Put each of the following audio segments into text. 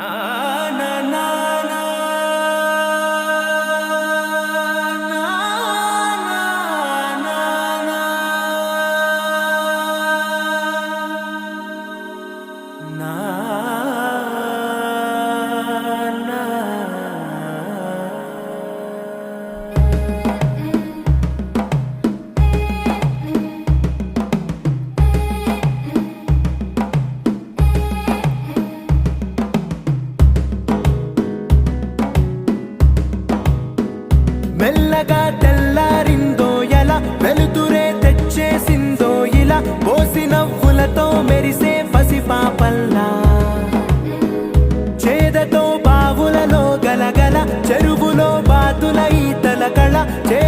Ah. Thế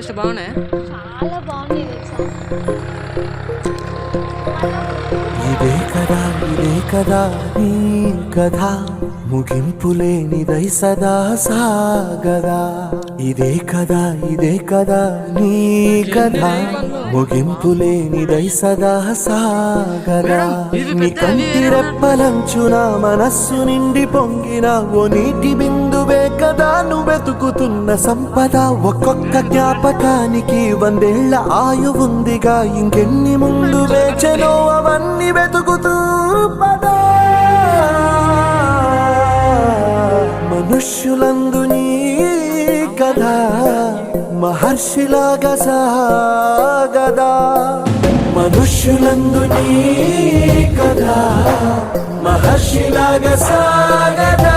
taste బాగున్నాయి? చాలా తెలుసా? ఇదే కదా ఇదే కదా నీ కథ. ముగింపు లేనిదై సదా సాగదా. ఇదే కదా ఇదే కదా నీ కథ. ముగింపు లేనిదై సదా సాగదా. నీ కంటి రెప్పలంచున మనస్సు నిండి పొంగిన ఓ నీటి నువ్వే కదా నువ్వు వెతుకుతున్న సంపద. ఒక్కొక్క జ్ఞాపకానికి వందేళ్ళ ఆయువుందిగా. ఇంకెన్ని ముందు వేచనో అవన్నీ వెతుకుతూ పదా. మనుష్యులందు నీ కథ మహర్షిలాగా సాగదా. మనుష్యులందు నీ కథ మహర్షిలాగా సాగదా.